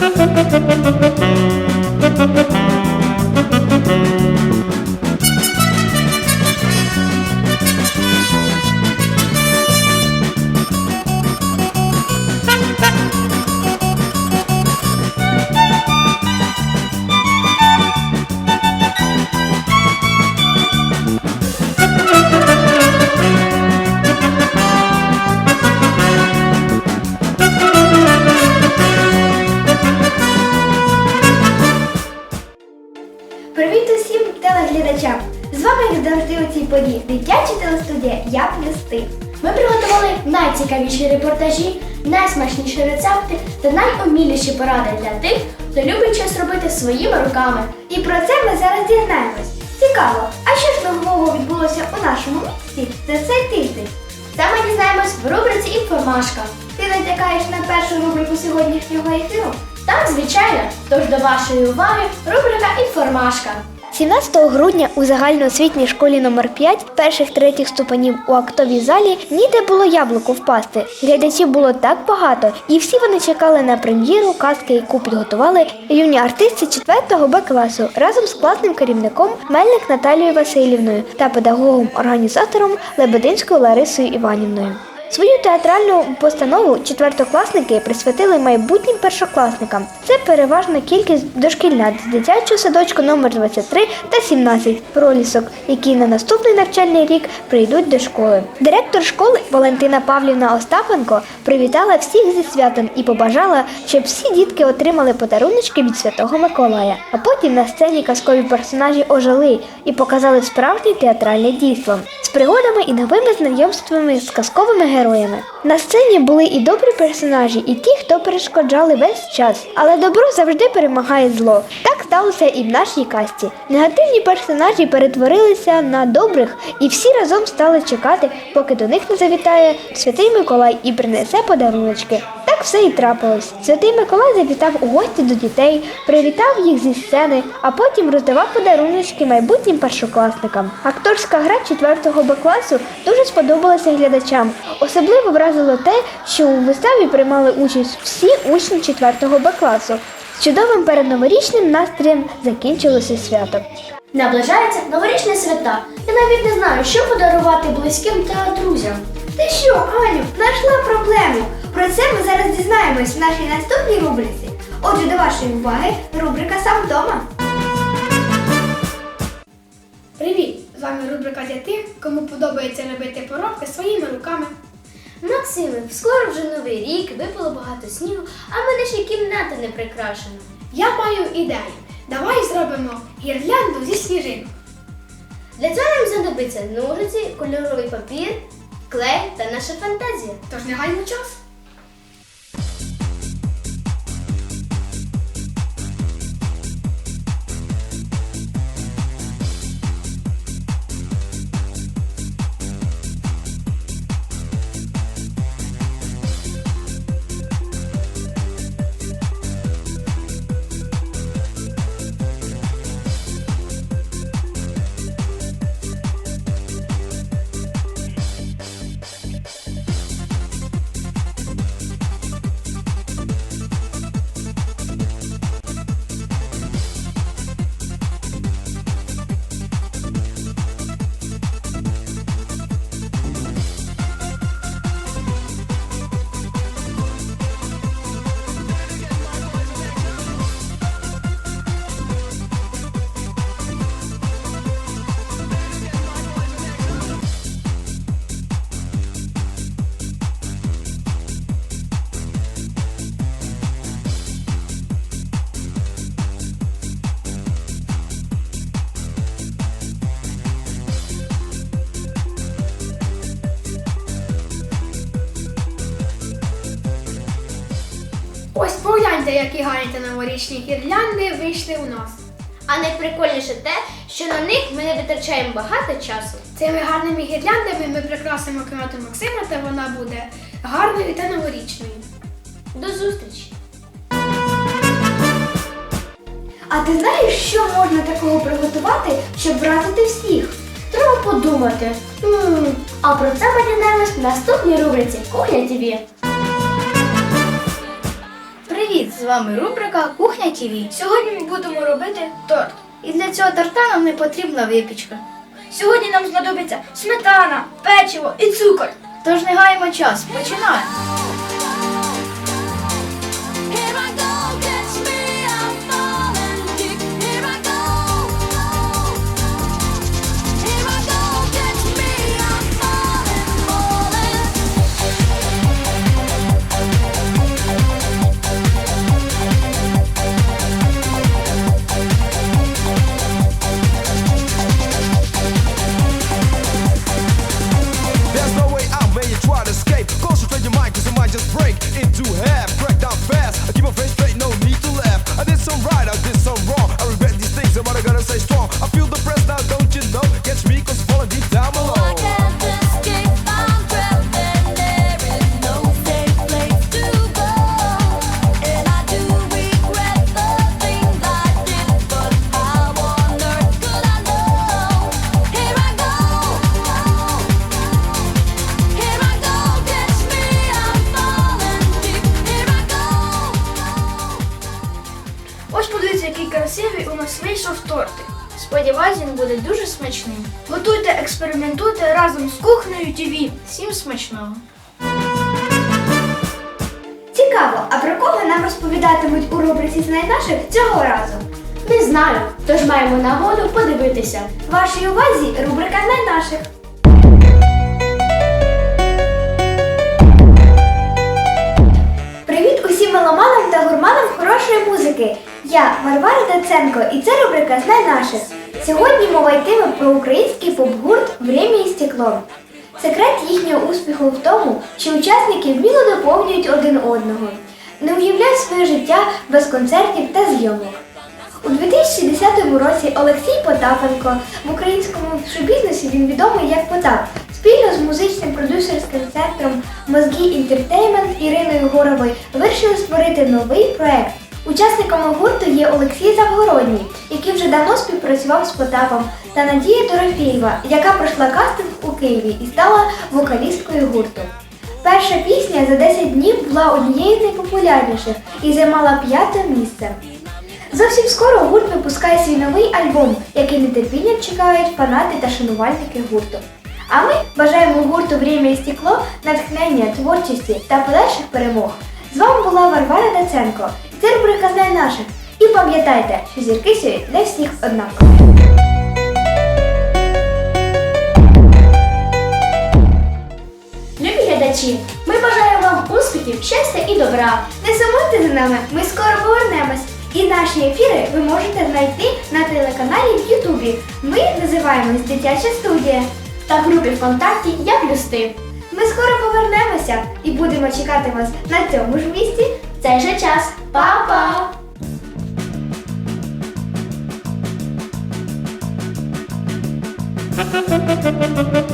Привіт телеглядачам! З вами як завжди у цій порі дитяча телестудія Я плюс ти. Ми приготували найцікавіші репортажі, найсмачніші рецепти та найуміліші поради для тих, хто любить щось робити своїми руками. І про це ми зараз дізнаємось. Цікаво, а що ж нового відбулося у нашому місті за цей тиждень? Це ми дізнаємось в рубриці Інформашка. Ти натякаєш на першу рубрику сьогоднішнього ефіру? Так, звичайно. Тож до вашої уваги рубрика Інформашка. 17 грудня у загальноосвітній школі номер 5 перших третіх ступенів у актовій залі ніде було яблуко впасти. Глядачів було так багато, і всі вони чекали на прем'єру казки, яку підготували юні артисти 4-го Б класу разом з класним керівником Мельник Наталією Васильівною та педагогом-організатором Лебединською Ларисою Іванівною. Свою театральну постанову четвертокласники присвятили майбутнім першокласникам. Це переважна кількість дошкільнят з дитячого садочку номер 23 та 17 пролісок, які на наступний навчальний рік прийдуть до школи. Директор школи Валентина Павлівна Остапенко привітала всіх зі святом і побажала, щоб всі дітки отримали подаруночки від Святого Миколая. А потім на сцені казкові персонажі ожили і показали справжнє театральне дійство пригодами і новими знайомствами з казковими героями. На сцені були і добрі персонажі, і ті, хто перешкоджали весь час. Але добро завжди перемагає зло. Так сталося і в нашій касті. Негативні персонажі перетворилися на добрих, і всі разом стали чекати, поки до них не завітає святий Миколай і принесе подаруночки. Все і трапилось. Святий Миколай завітав у гості до дітей, привітав їх зі сцени, а потім роздавав подаруночки майбутнім першокласникам. Акторська гра 4 Б класу дуже сподобалася глядачам. Особливо вразило те, що у виставі приймали участь всі учні 4 Б класу. З чудовим передноворічним настроєм закінчилося свято. Наближається новорічне свята. Я навіть не знаю, що подарувати близьким та друзям. Ти що, Аню, знайшла проблему? Про це ми зараз дізнаємось в нашій наступній рубриці. Отже, до вашої уваги рубрика Сам вдома. Привіт! З вами рубрика для тих, кому подобається робити поробки своїми руками. Максиме, скоро вже новий рік, випало багато снігу, а в мене ще кімната не прикрашена. Я маю ідею. Давай зробимо гірлянду зі сніжинок. Для цього нам знадобиться ножиці, кольоровий папір, клей та наша фантазія. Тож не гаймо час. Погляньте, які гарні та новорічні гірлянди вийшли у нас. А найприкольніше те, що на них ми не витрачаємо багато часу. Цими гарними гірляндами ми прикрасимо кімнату Максима, та вона буде гарною та новорічною. До зустрічі! А ти знаєш, що можна такого приготувати, щоб вразити всіх? Треба подумати. М, А про це ми дізнаємось в наступній рубриці Кухня ТВ. Привіт! З вами рубрика Кухня ТВ. Сьогодні ми будемо робити торт. І для цього торта нам не потрібна випічка. Сьогодні нам знадобиться сметана, печиво і цукор. Тож не гаємо час, починаємо. Сподіваюсь, він буде дуже смачним. Готуйте, експериментуйте разом з кухнею ТВ. Всім смачного! Цікаво, а про кого нам розповідатимуть у рубриці «Знай наших» цього разу? Не знаю, тож маємо нагоду подивитися. Вашій увазі рубрика «Знай наших». Привіт усім меломанам та гурманам хорошої музики. Я Варвара Даценко і це рубрика Знай наших. Сьогодні мова йтиме про український поп-гурт «Время і стекло». Секрет їхнього успіху в тому, що учасники вміло доповнюють один одного, не уявляють своє життя без концертів та зйомок. У 2010 році Олексій Потапенко в українському шоу-бізнесі він відомий як Потап. Спільно з музичним продюсерським центром Мозгі Інтертеймент Іриною Горовою вирішили створити новий проект. Учасниками гурту є Олексій Завгородній, який вже давно співпрацював з Потапом, та Надія Дорофєєва, яка пройшла кастинг у Києві і стала вокалісткою гурту. Перша пісня за 10 днів була однією з найпопулярніших і займала п'яте місце. Зовсім скоро гурт випускає свій новий альбом, який нетерпінням чекають фанати та шанувальники гурту. А ми бажаємо гурту «Время і стекло натхнення, творчості та подальших перемог. З вами була Варвара Даценко. Це рубрика «Знай наших». І пам'ятайте, що зірки сяють для всіх однаково. Любі глядачі, ми бажаємо вам успіхів, щастя і добра. Не сумуйте за нами, ми скоро повернемось. І наші ефіри ви можете знайти на телеканалі в Ютубі. Ми називаємось Дитяча студія. Та групі ВКонтакті Я плюс ти. Ми скоро повернемося і будемо чекати вас на цьому ж місці. В цей же час. Па-па! Thank